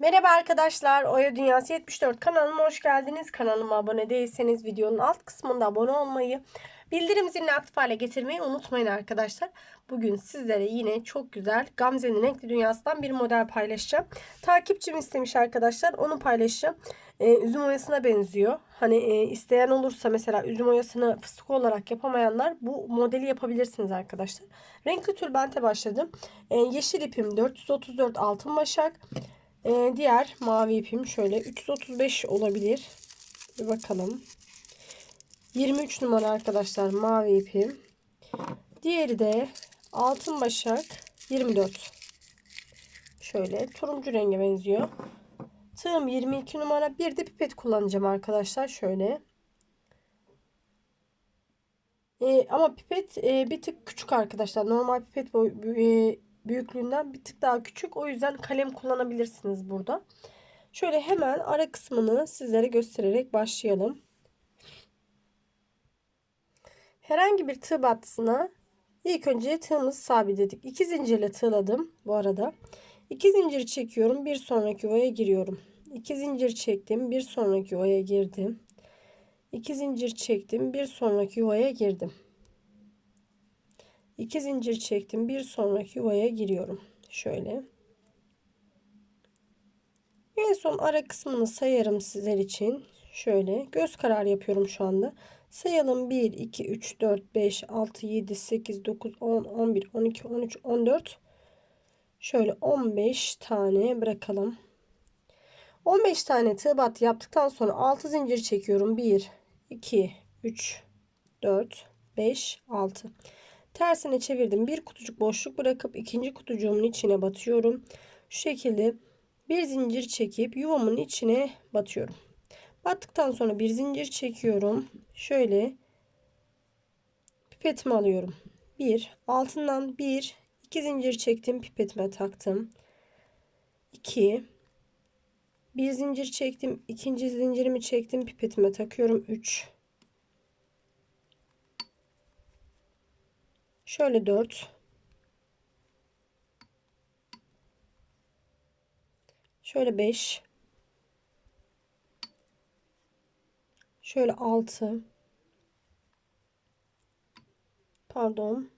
Merhaba arkadaşlar, Oya Dünyası 74 kanalıma hoş geldiniz. Kanalıma abone değilseniz videonun alt kısmında abone olmayı, bildirim zilini aktif hale getirmeyi unutmayın arkadaşlar. Bugün sizlere yine çok güzel Gamze'nin renkli dünyasından bir model paylaşacağım. Takipçim istemiş arkadaşlar, onu paylaşacağım. Ee, üzüm oyasına benziyor. Hani e, isteyen olursa mesela üzüm oyasını fıstık olarak yapamayanlar bu modeli yapabilirsiniz arkadaşlar. Renkli tülbente başladım. Ee, yeşil ipim 434 altın başak. Ee, diğer mavi ipim şöyle 335 olabilir. Bir bakalım. 23 numara arkadaşlar mavi ipim. Diğeri de altın başak 24. Şöyle turuncu renge benziyor. Tığım 22 numara. Bir de pipet kullanacağım arkadaşlar. Şöyle. Ee, ama pipet e, bir tık küçük arkadaşlar. Normal pipet boy, e, büyüklüğünden bir tık daha küçük. O yüzden kalem kullanabilirsiniz burada. Şöyle hemen ara kısmını sizlere göstererek başlayalım. Herhangi bir tığ battısına ilk önce tığımızı sabitledik. İki zincirle tığladım bu arada. İki zincir çekiyorum. Bir sonraki yuvaya giriyorum. İki zincir çektim. Bir sonraki yuvaya girdim. İki zincir çektim. Bir sonraki yuvaya girdim. 2 zincir çektim. Bir sonraki yuvaya giriyorum. Şöyle. En son ara kısmını sayarım sizler için. Şöyle göz kararı yapıyorum şu anda. Sayalım 1, 2, 3, 4, 5, 6, 7, 8, 9, 10, 11, 12, 13, 14. Şöyle 15 tane bırakalım. 15 tane tığ battı yaptıktan sonra 6 zincir çekiyorum. 1, 2, 3, 4, 5, 6. Tersine çevirdim. Bir kutucuk boşluk bırakıp ikinci kutucuğumun içine batıyorum. Şu şekilde bir zincir çekip yuvamın içine batıyorum. Battıktan sonra bir zincir çekiyorum. Şöyle pipetimi alıyorum. Bir altından bir iki zincir çektim pipetime taktım. 2 bir zincir çektim. ikinci zincirimi çektim pipetime takıyorum. 3 Şöyle 4. Şöyle 5. Şöyle 6. Pardon.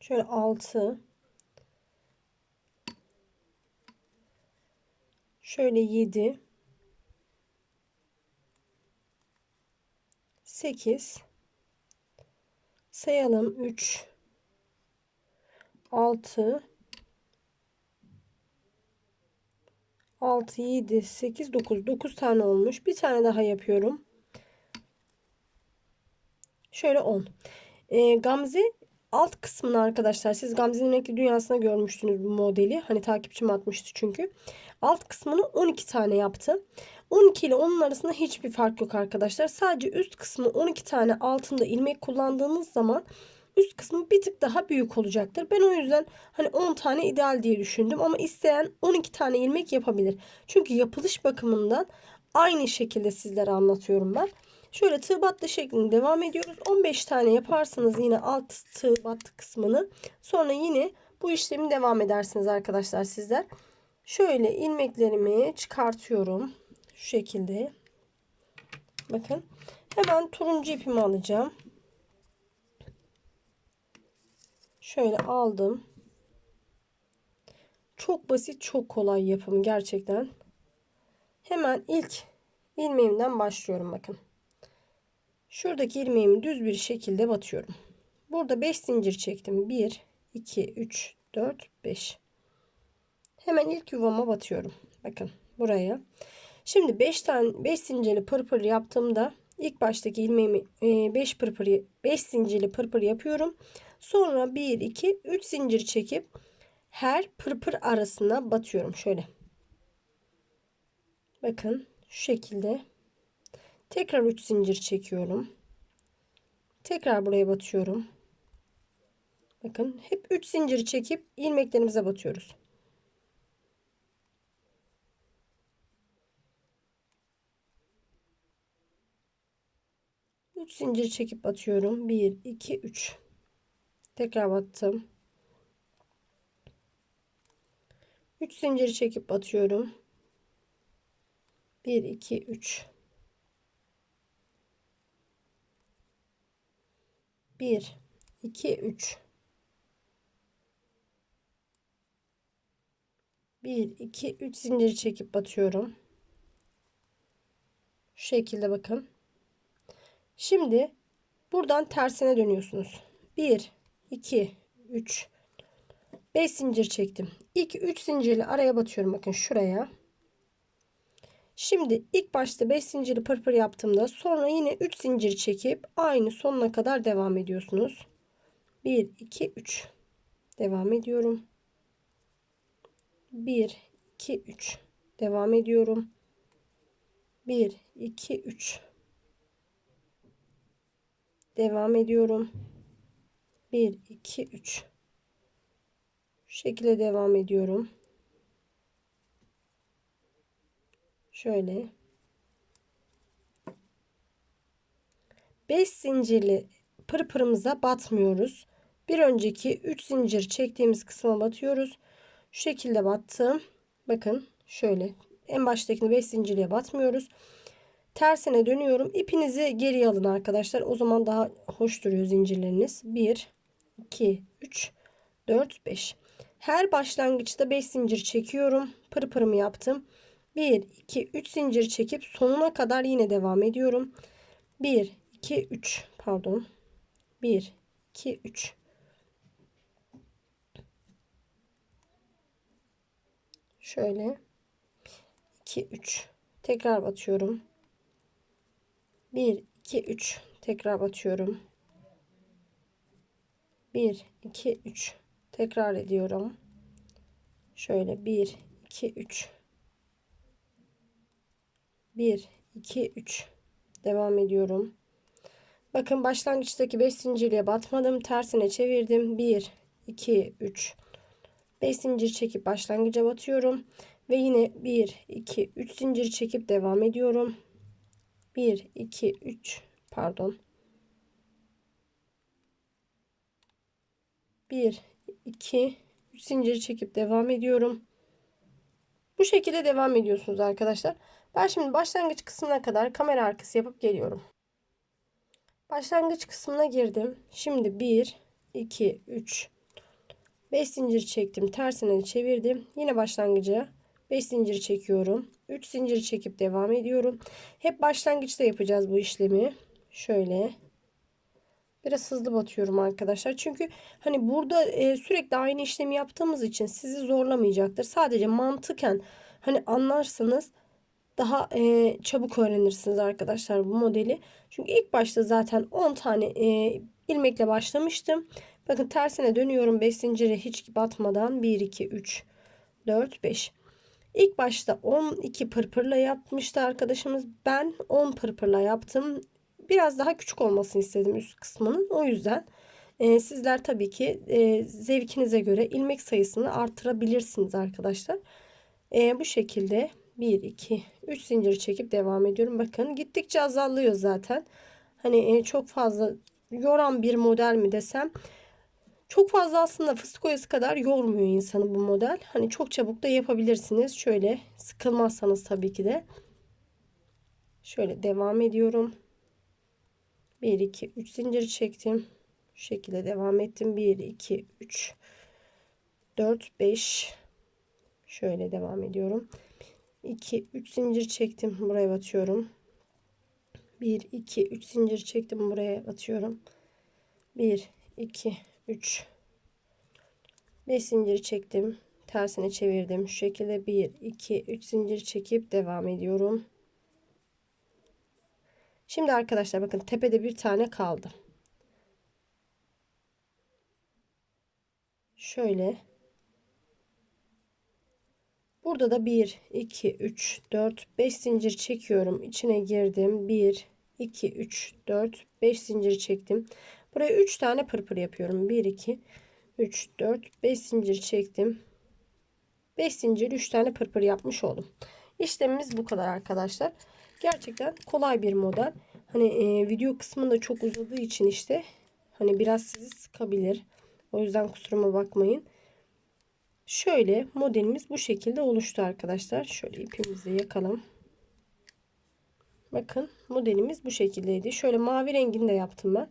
Şöyle 6. Şöyle 7. 8 sayalım 3 6 6 7 8 9 9 tane olmuş. Bir tane daha yapıyorum. Şöyle 10 ee, Gamze alt kısmını arkadaşlar siz Gamze'nin renkli dünyasına görmüştünüz bu modeli. Hani takipçim atmıştı çünkü. Alt kısmını 12 tane yaptı 12 ile onun arasında hiçbir fark yok arkadaşlar. Sadece üst kısmı 12 tane altında ilmek kullandığınız zaman üst kısmı bir tık daha büyük olacaktır. Ben o yüzden hani 10 tane ideal diye düşündüm ama isteyen 12 tane ilmek yapabilir. Çünkü yapılış bakımından aynı şekilde sizlere anlatıyorum ben. Şöyle tığ battı şeklinde devam ediyoruz. 15 tane yaparsanız yine alt tığ battı kısmını sonra yine bu işlemi devam edersiniz arkadaşlar sizler. Şöyle ilmeklerimi çıkartıyorum. Şu şekilde. Bakın. Hemen turuncu ipimi alacağım. Şöyle aldım. Çok basit, çok kolay yapım gerçekten. Hemen ilk ilmeğimden başlıyorum bakın. Şuradaki ilmeğimi düz bir şekilde batıyorum. Burada 5 zincir çektim. 1 2 3 4 5. Hemen ilk yuvama batıyorum. Bakın buraya. Şimdi 5 tane 5 zincirli pırpır yaptığımda ilk baştaki ilmeğimi 5 e, pırpır 5 zincirli pırpır yapıyorum. Sonra 1 2 3 zincir çekip her pırpır arasına batıyorum şöyle. Bakın şu şekilde. Tekrar 3 zincir çekiyorum. Tekrar buraya batıyorum. Bakın hep 3 zincir çekip ilmeklerimize batıyoruz. 3 zincir çekip atıyorum. 1 2 3 tekrar battım. 3 zincir çekip batıyorum. 1 2 3 1 2 3 1 2 3 zincir çekip batıyorum. Şu şekilde bakın. Şimdi buradan tersine dönüyorsunuz. 1 2 3 5 zincir çektim. İlk 3 zincirli araya batıyorum bakın şuraya. Şimdi ilk başta 5 zinciri pırpır yaptığımda sonra yine 3 zincir çekip aynı sonuna kadar devam ediyorsunuz. 1 2 3 devam ediyorum. 1 2 3 devam ediyorum. 1 2 3 devam ediyorum. 1 2 3 şu şekilde devam ediyorum. Şöyle. 5 zincirli pırpırımıza batmıyoruz. Bir önceki 3 zincir çektiğimiz kısma batıyoruz. Şu şekilde battım. Bakın şöyle. En baştakini 5 zincirliye batmıyoruz. Tersine dönüyorum. İpinizi geriye alın arkadaşlar. O zaman daha hoş duruyor zincirleriniz. 1 2 3 4 5 her başlangıçta 5 zincir çekiyorum. Pırpırımı yaptım. 1, 2, 3 zincir çekip sonuna kadar yine devam ediyorum. 1, 2, 3 pardon. 1, 2, 3. Şöyle. 2, 3. Tekrar batıyorum. 1, 2, 3. Tekrar batıyorum. 1, 2, 3. Tekrar ediyorum. Şöyle 1, 2, 3. 1, 2, 3. Devam ediyorum. Bakın başlangıçtaki 5 zincirliğe batmadım. Tersine çevirdim. 1, 2, 3. 5 zincir çekip başlangıca batıyorum. Ve yine 1, 2, 3 zincir çekip devam ediyorum. 1, 2, 3 pardon. 1, 2 3 zincir çekip devam ediyorum. Bu şekilde devam ediyorsunuz arkadaşlar. Ben şimdi başlangıç kısmına kadar kamera arkası yapıp geliyorum. Başlangıç kısmına girdim. Şimdi 1 2 3 5 zincir çektim. Tersine çevirdim. Yine başlangıca 5 zincir çekiyorum. 3 zincir çekip devam ediyorum. Hep başlangıçta yapacağız bu işlemi. Şöyle Biraz hızlı batıyorum arkadaşlar. Çünkü hani burada e, sürekli aynı işlemi yaptığımız için sizi zorlamayacaktır. Sadece mantıken hani anlarsanız daha e, çabuk öğrenirsiniz arkadaşlar bu modeli. Çünkü ilk başta zaten 10 tane e, ilmekle başlamıştım. Bakın tersine dönüyorum 5 zincire hiç batmadan 1 2 3 4 5. İlk başta 12 pırpırla yapmıştı arkadaşımız. Ben 10 pırpırla yaptım biraz daha küçük olmasını istedim üst kısmının. O yüzden e, sizler tabii ki e, zevkinize göre ilmek sayısını artırabilirsiniz arkadaşlar. E, bu şekilde 1, 2, 3 zincir çekip devam ediyorum. Bakın gittikçe azalıyor zaten. Hani e, çok fazla yoran bir model mi desem. Çok fazla aslında fıstık oyası kadar yormuyor insanı bu model. Hani çok çabuk da yapabilirsiniz. Şöyle sıkılmazsanız tabii ki de. Şöyle devam ediyorum. 1 2 3 zincir çektim. Şu şekilde devam ettim. 1 2 3 4 5 şöyle devam ediyorum. 2 3 zincir çektim. Buraya batıyorum. 1 2 3 zincir çektim. Buraya batıyorum. 1 2 3 5 zincir çektim. Tersine çevirdim. Şu şekilde 1 2 3 zincir çekip devam ediyorum. Şimdi arkadaşlar bakın tepede bir tane kaldı. Şöyle. Burada da 1, 2, 3, 4, 5 zincir çekiyorum. İçine girdim. 1, 2, 3, 4, 5 zincir çektim. Buraya 3 tane pırpır yapıyorum. 1, 2, 3, 4, 5 zincir çektim. 5 zincir 3 tane pırpır yapmış oldum. İşlemimiz bu kadar arkadaşlar. Gerçekten kolay bir model. Hani e, video kısmında çok uzadığı için işte hani biraz sizi sıkabilir. O yüzden kusuruma bakmayın. Şöyle modelimiz bu şekilde oluştu arkadaşlar. Şöyle ipimizi yakalım. Bakın modelimiz bu şekildeydi. Şöyle mavi rengini de yaptım ben.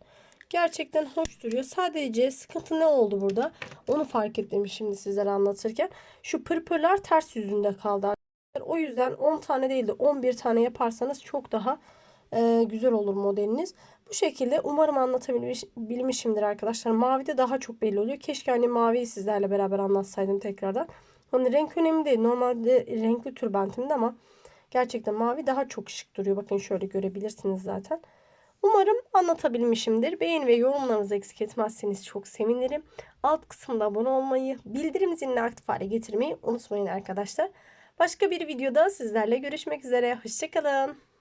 Gerçekten hoş duruyor. Sadece sıkıntı ne oldu burada? Onu fark ettim şimdi sizlere anlatırken. Şu pırpırlar ters yüzünde kaldı. O yüzden 10 tane değil de 11 tane yaparsanız çok daha e, güzel olur modeliniz. Bu şekilde umarım anlatabilmişimdir arkadaşlar. Mavi de daha çok belli oluyor. Keşke hani maviyi sizlerle beraber anlatsaydım tekrardan. Hani renk önemli değil. Normalde renkli tülbentimdi ama gerçekten mavi daha çok şık duruyor. Bakın şöyle görebilirsiniz zaten. Umarım anlatabilmişimdir. Beğeni ve yorumlarınızı eksik etmezseniz çok sevinirim. Alt kısımda abone olmayı, bildirim zilini aktif hale getirmeyi unutmayın arkadaşlar. Başka bir videoda sizlerle görüşmek üzere. Hoşçakalın.